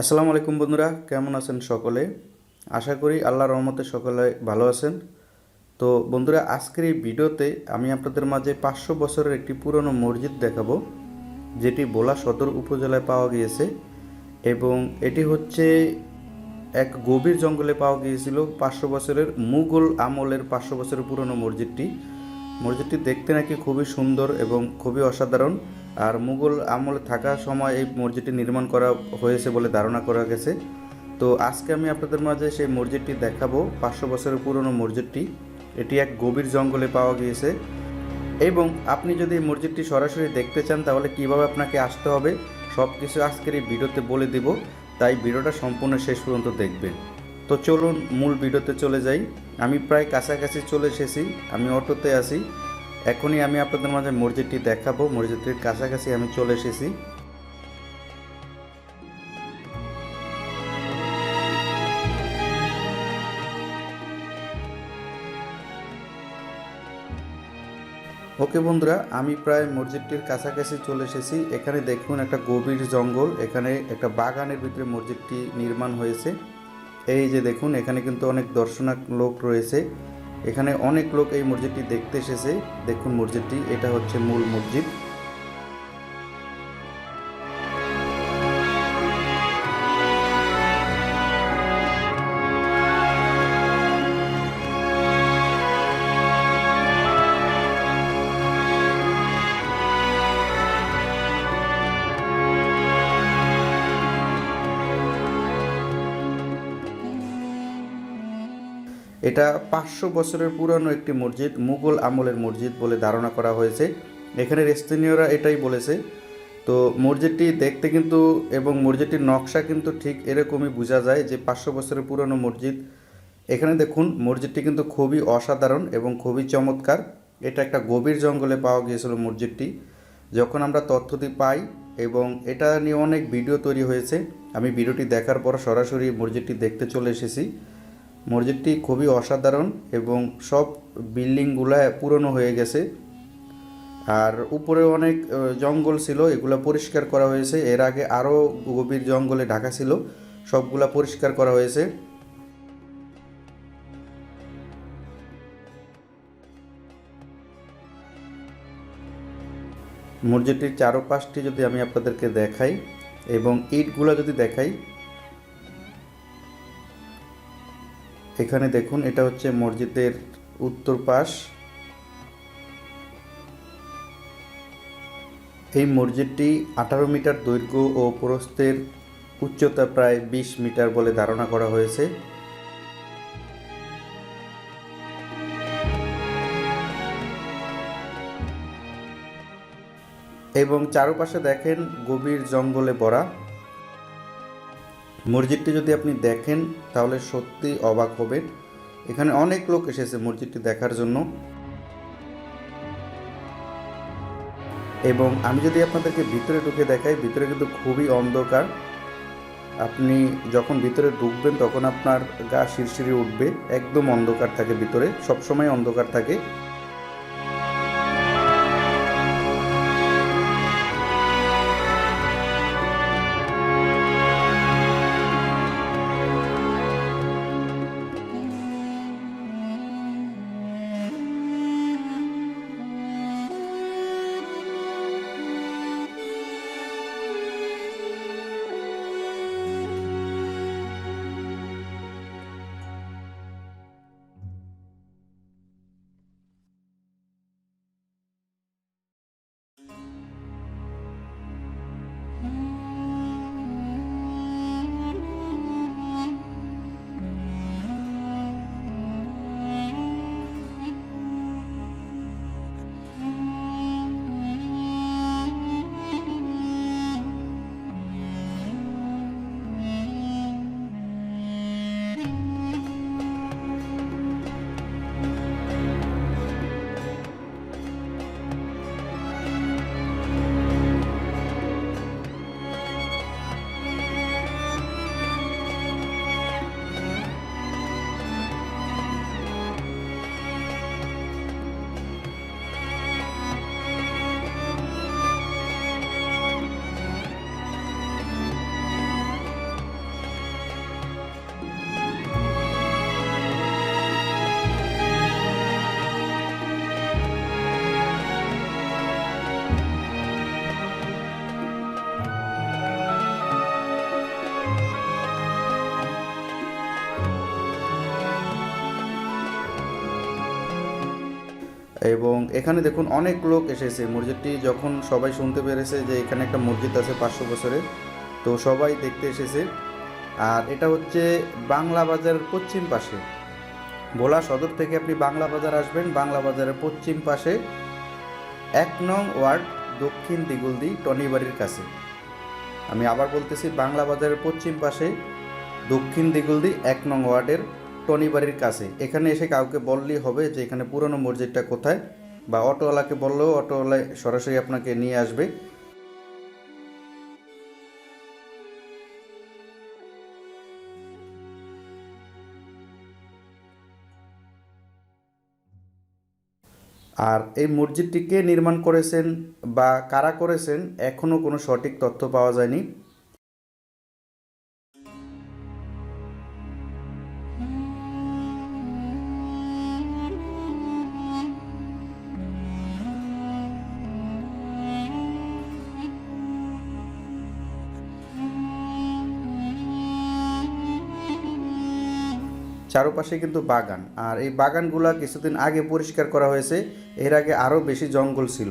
আসসালামু আলাইকুম বন্ধুরা, কেমন আছেন সকলে? আশা করি আল্লাহর রহমতে সকলে ভালো আছেন। তো বন্ধুরা, আজকের এই ভিডিওতে আমি আপনাদের মাঝে পাঁচশো বছরের একটি পুরনো মসজিদ দেখাবো, যেটি বোলা সদর উপজেলায় পাওয়া গিয়েছে এবং এটি হচ্ছে এক গভীর জঙ্গলে পাওয়া গিয়েছিল পাঁচশো বছরের মুঘল আমলের পাঁচশো বছরের পুরনো মসজিদটি। মসজিদটি দেখতে নাকি খুবই সুন্দর এবং খুবই অসাধারণ। আর মুঘল আমলে থাকার সময় এই মসজিদটি নির্মাণ করা হয়েছে বলে ধারণা করা গেছে। তো আজকে আমি আপনাদের মাঝে সেই মসজিদটি দেখাবো। পাঁচশো বছরের পুরনো মসজিদটি। এটি এক গভীর জঙ্গলে পাওয়া গিয়েছে। এবং আপনি যদি এই মসজিদটি সরাসরি দেখতে চান, তাহলে কীভাবে আপনাকে আসতে হবে সব কিছু আজকের এই ভিডিওতে বলে দেব। তাই ভিডিওটা সম্পূর্ণ শেষ পর্যন্ত দেখবেন। তো চলুন মূল ভিডিওতে চলে যাই। আমি প্রায় কাছাকাছি চলে এসেছি। আমি অটোতে আছি। এখনই আমি আপনাদের মাঝে মসজিদটি দেখাবো। মসজিদটির কাছাকাছি আমি চলে এসেছি। ওকে বন্ধুরা, আমি প্রায় মসজিদটির কাছাকাছি চলে এসেছি। এখানে দেখুন একটা গভীর জঙ্গল। এখানে একটা বাগানের ভিতরে মসজিদটি নির্মাণ হয়েছে। এই যে দেখুন, এখানে কিন্তু অনেক দর্শনাক লোক রয়েছে। এখানে অনেক লোক এই মসজিদটি দেখতে এসেছে। দেখুন মসজিদটি এটা হচ্ছে মূল মসজিদ। এটা পাঁচশো বছরের পুরানো একটি মসজিদ, মুঘল আমলের মসজিদ বলে ধারণা করা হয়েছে। এখানের স্থানীয়রা এটাই বলেছে। তো মসজিদটি দেখতে কিন্তু এবং মসজিদটির নকশা কিন্তু ঠিক এরকমই বোঝা যায় যে পাঁচশো বছরের পুরনো মসজিদ। এখানে দেখুন, মসজিদটি কিন্তু খুবই অসাধারণ এবং খুবই চমৎকার। এটা একটা গভীর জঙ্গলে পাওয়া গিয়েছিল মসজিদটি। যখন আমরা তথ্যটি পাই এবং এটা নিয়ে অনেক ভিডিও তৈরি হয়েছে, আমি ভিডিওটি দেখার পর সরাসরি মসজিদটি দেখতে চলে এসেছি। মসজিদটি খুবই অসাধারণ এবং সব বিল্ডিংগুলো পুরনো হয়ে গেছে। আর উপরে অনেক জঙ্গল ছিল, এগুলো পরিষ্কার করা হয়েছে। এর আগে আরও গভীর জঙ্গলে ঢাকা ছিল, সবগুলা পরিষ্কার করা হয়েছে। মসজিদটির চারপাশটি যদি আমি আপনাদেরকে দেখাই এবং ইটগুলো যদি দেখাই এখানে দেখুন, এটা হচ্ছে মসজিদের উত্তর পাশ। এই মসজিদটি আঠারো মিটার দৈর্ঘ্য ও প্রস্থের উচ্চতা প্রায় বিশ মিটার বলে ধারণা করা হয়েছে। এবং চারপাশে দেখেন গভীর জঙ্গলে ভরা। মসজিদটি যদি আপনি দেখেন, তাহলে সত্যি অবাক হবেন। এখানে অনেক লোক এসেছে মসজিদটি দেখার জন্য। এবং আমি যদি আপনাদেরকে ভিতরে ঢুকে দেখাই, ভিতরে কিন্তু খুবই অন্ধকার। আপনি যখন ভিতরে ঢুকবেন, তখন আপনার গা শিরশিরে উঠবে। একদম অন্ধকার থাকে ভিতরে, সবসময় অন্ধকার থাকে। এবং এখানে দেখুন অনেক লোক এসেছে। মসজিদটি যখন সবাই শুনতে পেরেছে যে এখানে একটা মসজিদ আছে পাঁচশো বছরের তো সবাই দেখতে এসেছে। আর এটা হচ্ছে বাংলা বাজারের পশ্চিম পাশে। ভোলা সদর থেকে আপনি বাংলা বাজার আসবেন। বাংলা বাজারের পশ্চিম পাশে এক নং ওয়ার্ড দক্ষিণ দিগুলদি টনিবাড়ির কাছে। আমি আবার বলতেছি, বাংলা বাজারের পশ্চিম পাশে দক্ষিণ দিগুলদি এক নং ওয়ার্ডের টনিবাড়ির কাছে। এখানে এসে কাউকে বললেই হবে যে, এখানে পুরনো মসজিদটা কোথায়? বা অটোওয়ালাকে বললেও অটোওয়ালায় সরাসরি আপনাকে নিয়ে আসবে। আর এই মসজিদটিকে নির্মাণ করেছেন বা কারা করেছেন এখনও কোনো সঠিক তথ্য পাওয়া যায়নি। চারপাশে কিন্তু বাগান। আর এই বাগানগুলা কিছুদিন আগে পরিষ্কার করা হয়েছে। এর আগে আরও বেশি জঙ্গল ছিল।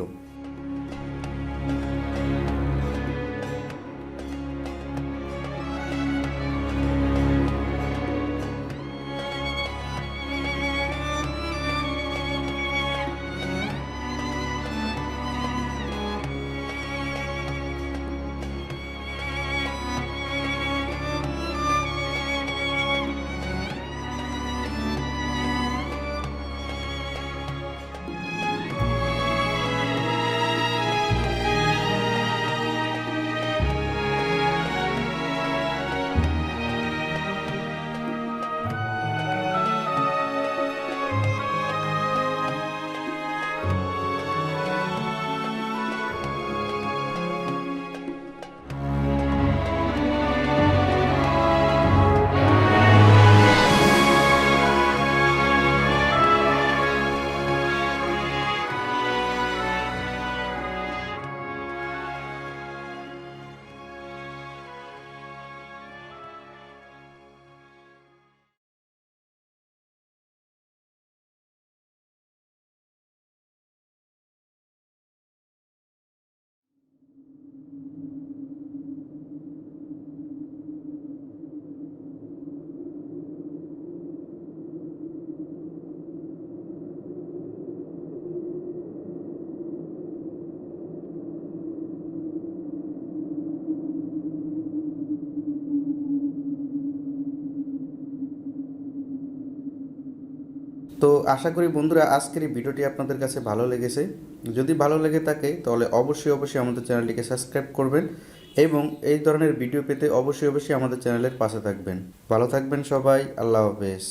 তো আশা করি বন্ধুরা আজকের এই ভিডিওটি আপনাদের কাছে ভালো লেগেছে। যদি ভালো লেগে থাকে, তাহলে অবশ্যই অবশ্যই আমাদের চ্যানেলটিকে সাবস্ক্রাইব করবেন এবং এই ধরনের ভিডিও পেতে অবশ্যই অবশ্যই আমাদের চ্যানেলের পাশে থাকবেন। ভালো থাকবেন সবাই, আল্লাহ হাফেজ।